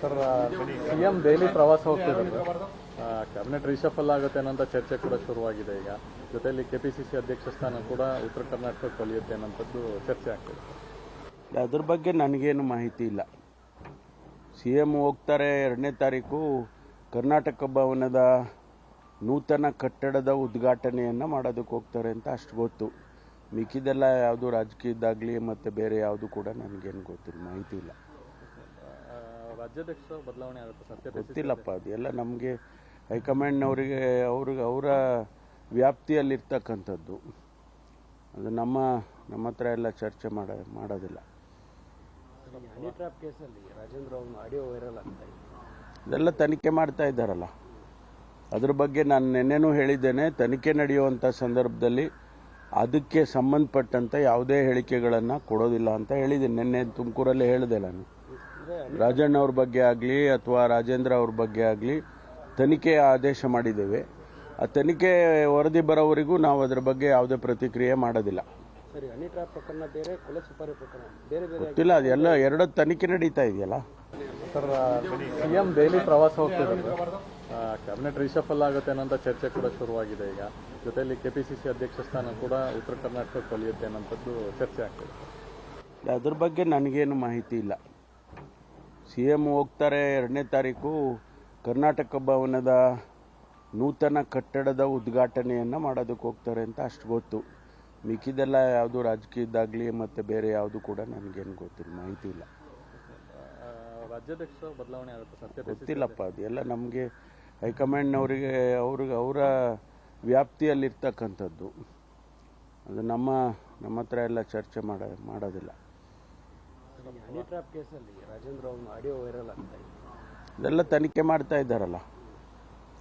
Sir CM Delhi ಪ್ರವಾಸ ಹೋಗ್ತಿದ್ದಾರೆ. Cabinet ರಿಷಫಲ್ ಆಗುತ್ತೆ ಅನ್ನೋಂಥ ಚರ್ಚೆ ಕೂಡ ಶುರುವಾಗಿದೆ ಈಗ. ಜೊತೆಯಲ್ಲಿ ಕೆಪಿಸಿಸಿ ಅಧ್ಯಕ್ಷ ಸ್ಥಾನ ಕೂಡ ಉತ್ತರ ಕರ್ನಾಟಕಕ್ಕೆ ಒಲಿಯುತ್ತೆ ಅನ್ನೋಂಥದ್ದು ಚರ್ಚೆ ಆಗ್ತಿದೆ. ಅದ್ರ ಬಗ್ಗೆ ನನಗೇನು ಮಾಹಿತಿ ಇಲ್ಲ. ಸಿ ಎಂ ಹೋಗ್ತಾರೆ ಎರಡನೇ ತಾರೀಕು. ಕರ್ನಾಟಕ ಭವನದ ನೂತನ ಕಟ್ಟಡದ ಉದ್ಘಾಟನೆಯನ್ನು ಮಾಡೋದಕ್ಕೆ ಹೋಗ್ತಾರೆ ಅಂತ ಅಷ್ಟು ಗೊತ್ತು. ಮಿಕ್ಕಿದೆಲ್ಲ ಯಾವುದು ರಾಜಕೀಯದ್ದಾಗಲಿ ಮತ್ತು ಬೇರೆ ಯಾವುದು ಕೂಡ ನನಗೇನು ಗೊತ್ತಿಲ್ಲ, ಮಾಹಿತಿ ಇಲ್ಲ. ರಾಜ್ಯಾಧ್ಯಕ್ಷ ಬದಲಾವಣೆ ಆಗುತ್ತೆ ಗೊತ್ತಿಲ್ಲಪ್ಪ ಅದೆಲ್ಲ ನಮಗೆ ಹೈಕಮಾಂಡ್ನವರಿಗೆ ಅವ್ರಿಗೆ ಅವರ ವ್ಯಾಪ್ತಿಯಲ್ಲಿರ್ತಕ್ಕಂಥದ್ದು. ಅದು ನಮ್ಮ ನಮ್ಮ ಹತ್ರ ಎಲ್ಲ ಚರ್ಚೆ ಮಾಡ ಮಾಡೋದಿಲ್ಲ. ಹನಿ ಕೇಸಲ್ಲಿ ರಾಜೇಂದ್ರ ಅವ್ರನ್ನ ಆಡಿಯೋ ವೈರಲ್ ಆಗ್ತಾ ಇದೆ. ಇದೆಲ್ಲ ತನಿಖೆ ಮಾಡ್ತಾ ಇದ್ದಾರಲ್ಲ. ಅದ್ರ ಬಗ್ಗೆ ನಾನು ನಿನ್ನೆನೂ ಹೇಳಿದ್ದೇನೆ ತನಿಖೆ ನಡೆಯುವಂಥ ಸಂದರ್ಭದಲ್ಲಿ ಅದಕ್ಕೆ ಸಂಬಂಧಪಟ್ಟಂತ ಯಾವುದೇ ಹೇಳಿಕೆಗಳನ್ನು ಕೊಡೋದಿಲ್ಲ ಅಂತ ಹೇಳಿದ್ದೀನಿ. ನಿನ್ನೆ ತುಮಕೂರಲ್ಲಿ ಹೇಳಿದೆ ನಾನು. ರಾಜಣ್ಣ ಅವ್ರ ಬಗ್ಗೆ ಆಗಲಿ ಅಥವಾ ರಾಜೇಂದ್ರ ಅವ್ರ ಬಗ್ಗೆ ಆಗಲಿ ತನಿಖೆ ಆದೇಶ ಮಾಡಿದ್ದೇವೆ. ಆ ತನಿಖೆ ವರದಿ ಬರೋವರೆಗೂ ನಾವು ಅದರ ಬಗ್ಗೆ ಯಾವುದೇ ಪ್ರತಿಕ್ರಿಯೆ ಮಾಡೋದಿಲ್ಲ. ಸರಿ ಹನಿ ಟ್ರ್ಯಾಪ್ ಪ್ರಕರಣ ಬೇರೆ ಕೊಲೆ ಸುಪಾರಿ ಪ್ರಕರಣ ಬೇರೆ ಬೇರೆ ಗೊತ್ತಿಲ್ಲ ಅದೆಲ್ಲ ಎರಡು ತನಿಖೆ ನಡೀತಾ ಇದೆಯಲ್ಲ? ಸರ್ ಸಿಎಂ ದೆಹಲಿ ಪ್ರವಾಸ ಹೋಗ್ತಿದ್ದಾರೆ ಕ್ಯಾಬಿನೆಟ್ ರಿಷಫಲ್ ಆಗುತ್ತೆ ಅನ್ನೋಂಥ ಚರ್ಚೆ ಕೂಡ ಶುರುವಾಗಿದೆ ಈಗ. ಜೊತೆಯಲ್ಲಿ ಕೆಪಿಸಿಸಿ ಅಧ್ಯಕ್ಷ ಸ್ಥಾನ ಕೂಡ ಉತ್ತರ ಕರ್ನಾಟಕಕ್ಕೆ ಒಲಿಯುತ್ತೆ ಅನ್ನೋಂಥದ್ದು ಚರ್ಚೆ ಆಗ್ತಿದೆ. ಅದ್ರ ಬಗ್ಗೆ ನನಗೇನು ಮಾಹಿತಿ ಇಲ್ಲ. ಸಿ ಎಂ ಹೋಗ್ತಾರೆ ಎರಡನೇ ತಾರೀಕು. ಕರ್ನಾಟಕ ಭವನದ ನೂತನ ಕಟ್ಟಡದ ಉದ್ಘಾಟನೆಯನ್ನು ಮಾಡೋದಕ್ಕೆ ಹೋಗ್ತಾರೆ ಅಂತ ಅಷ್ಟು ಗೊತ್ತು. ಮಿಕ್ಕಿದೆಲ್ಲ ಯಾವುದು ರಾಜಕೀಯದ್ದಾಗಲಿ ಮತ್ತು ಬೇರೆ ಯಾವುದು ಕೂಡ ನನಗೇನು ಗೊತ್ತಿಲ್ಲ ಮಾಹಿತಿ ಇಲ್ಲ. ರಾಜ್ಯಾಧ್ಯಕ್ಷ ಬದಲಾವಣೆ ಆಗುತ್ತೆ? ಸತ್ಯ ಗೊತ್ತಿಲ್ಲಪ್ಪ ಅದೆಲ್ಲ ನಮಗೆ ಹೈಕಮಾಂಡ್ನವರಿಗೆ ಅವ್ರಿಗೆ ಅವರ ವ್ಯಾಪ್ತಿಯಲ್ಲಿರ್ತಕ್ಕಂಥದ್ದು. ಅದು ನಮ್ಮ ನಮ್ಮ ಹತ್ರ ಎಲ್ಲ ಚರ್ಚೆ ಮಾಡ ಮಾಡೋದಿಲ್ಲ. ಹನಿ ಕೇಸಲ್ಲಿ ರಾಜೇಂದ್ರ ಅವನ ಆಡಿಯೋ ವೈರಲ್ ಆಗ್ತಾ ಇದೆ ಇದೆಲ್ಲ ತನಿಖೆ ಮಾಡ್ತಾ ಇದ್ದಾರಲ್ಲ.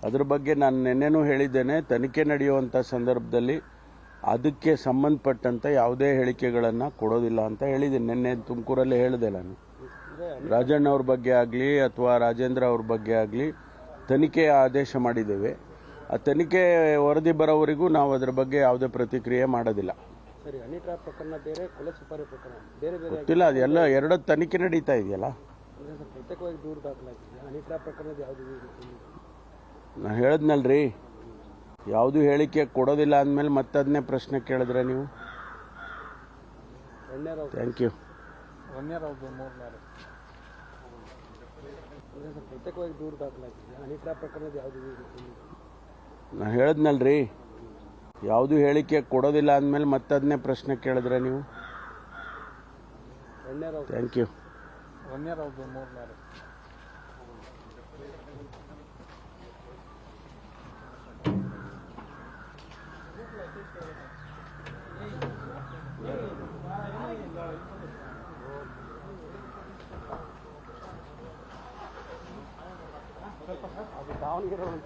ಅದ್ರ ಬಗ್ಗೆ ನಾನು ನಿನ್ನೆನೂ ಹೇಳಿದ್ದೇನೆ ತನಿಖೆ ನಡೆಯುವಂಥ ಸಂದರ್ಭದಲ್ಲಿ ಅದಕ್ಕೆ ಸಂಬಂಧಪಟ್ಟಂತ ಯಾವುದೇ ಹೇಳಿಕೆಗಳನ್ನು ಕೊಡೋದಿಲ್ಲ ಅಂತ ಹೇಳಿದ್ದೀನಿ. ನಿನ್ನೆ ತುಮಕೂರಲ್ಲಿ ಹೇಳಿದೆ ನಾನು. ರಾಜಣ್ಣ ಅವ್ರ ಬಗ್ಗೆ ಆಗಲಿ ಅಥವಾ ರಾಜೇಂದ್ರ ಅವ್ರ ಬಗ್ಗೆ ಆಗಲಿ ತನಿಖೆ ಆದೇಶ ಮಾಡಿದ್ದೇವೆ. ಆ ತನಿಖೆ ವರದಿ ಬರೋವರೆಗೂ ನಾವು ಅದರ ಬಗ್ಗೆ ಯಾವುದೇ ಪ್ರತಿಕ್ರಿಯೆ ಮಾಡೋದಿಲ್ಲ. ಸರಿ ಹನಿ ಟ್ರ್ಯಾಪ್ ಪ್ರಕರಣ ಬೇರೆ ಕೊಲೆ ಸುಪಾರಿ ಪ್ರಕರಣ. ಬೇರೆ ಬೇರೆ ಗೊತ್ತಿಲ್ಲ ಅದೆಲ್ಲ ಎರಡು ತನಿಖೆ ನಡೀತಾ ಇದೆಯಲ್ಲ? ಅಂದ್ರೆ ಸರ್ ಪ್ರತ್ಯೇಕವಾಗಿ ದೂರು ದಾಖಲಾಗಿದೆ. ಹನಿ ಟ್ರ್ಯಾಪ್ ಪ್ರಕರಣದ ಯಾವುದು ನಾನು ಹೇಳಿದ್ನಲ್ರಿ. ಯಾವುದು ಹೇಳಿಕೆ ಕೊಡೋದಿಲ್ಲ ಅಂದಮೇಲೆ ಮತ್ತದನ್ನೇ ಪ್ರಶ್ನೆ ಕೇಳಿದ್ರೆ ನೀವು? ಎಣ್ಣೆರಾವ್ ಥ್ಯಾಂಕ್ ಯು ಅವ್ರದ್ದು ಮೂರನೇ ಅಂದ್ರೆ ಸರ್ ಪ್ರತ್ಯೇಕವಾಗಿ ದೂರು ದಾಖಲಾಗಿದೆ. ಹನಿ ಟ್ರ್ಯಾಪ್ ಪ್ರಕರಣದ ಯಾವುದು ನಾನು ಹೇಳಿದ್ನಲ್ರಿ. ಯಾವುದು ಹೇಳಿಕೆ ಕೊಡೋದಿಲ್ಲ ಅಂದಮೇಲೆ ಮತ್ತದನ್ನೇ ಪ್ರಶ್ನೆ ಕೇಳಿದ್ರೆ ನೀವು? ಥ್ಯಾಂಕ್ ಯು ಅದು ದಾವಣಗೆರೆ ಒಳಗೆ